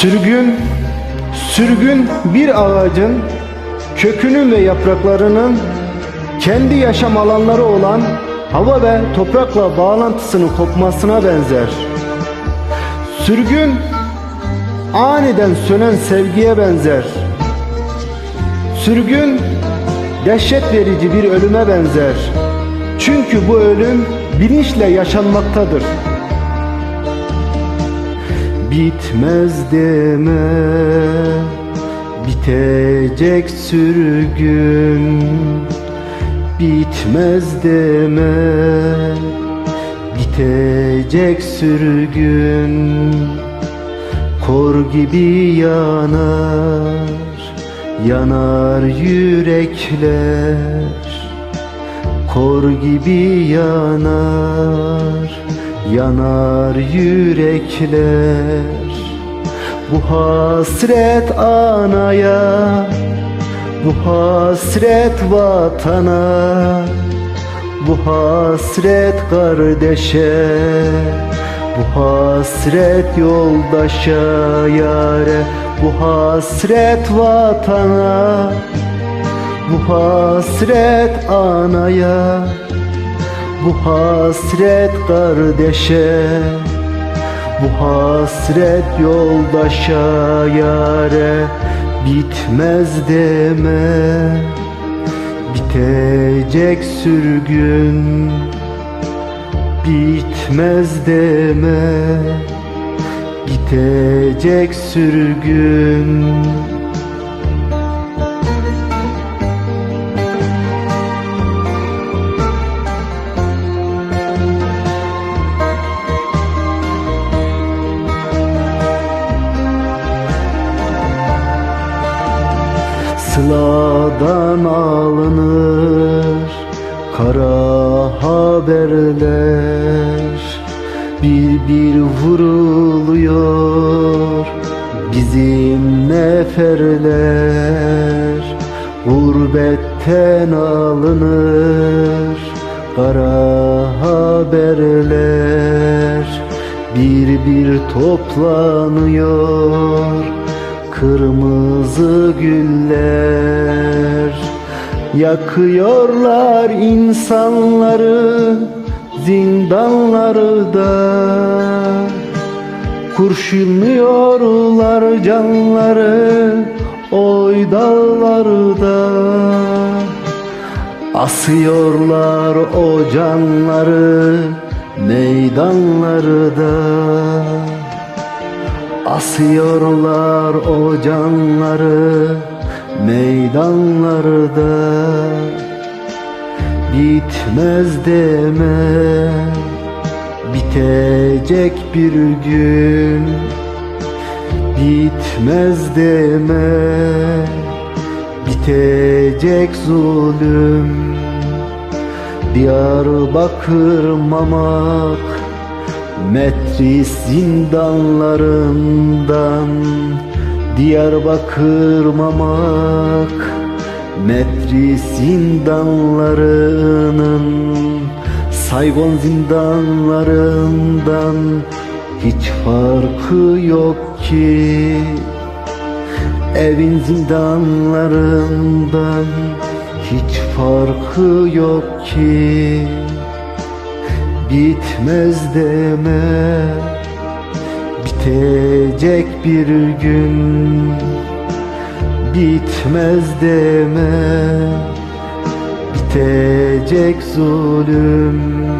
Sürgün, sürgün bir ağacın kökünün ve yapraklarının kendi yaşam alanları olan hava ve toprakla bağlantısının kopmasına benzer. Sürgün aniden sönen sevgiye benzer. Sürgün dehşet verici bir ölüme benzer. Çünkü bu ölüm bilinçle yaşanmaktadır. Bitmez deme Bitecek sürgün. Bitmez deme Bitecek sürgün. Kor gibi yanar Yanar yürekler. Kor gibi yanar Yanar yürekler Bu hasret anaya Bu hasret vatana Bu hasret kardeşe Bu hasret yoldaşa yare Bu hasret vatana Bu hasret anaya bu hasret kardeşe Bu hasret yoldaşa yare Bitmez deme. Bitecek sürgün Bitmez deme. Bitecek sürgün Sıladan alınır kara haberler. Bir bir vuruluyor bizim neferler. Gurbetten alınır kara haberler. Bir bir toplanıyor kırmızı güller Yakıyorlar insanları zindanlarda Kurşunluyorlar canları oy dağlarda Asıyorlar o canları meydanlarda Asıyorlar o canları meydanlarda. Bitmez deme Bitecek bir gün. Bitmez deme Bitecek zulüm. Diyarbakır Mamak Metris zindanlarından Diyarbakır Mamak. Metris zindanlarının Saygon zindanlarından Hiç farkı yok ki. Evin zindanlarından Hiç farkı yok ki Bitmez deme Bitecek bir gün. Bitmez deme Bitecek zulüm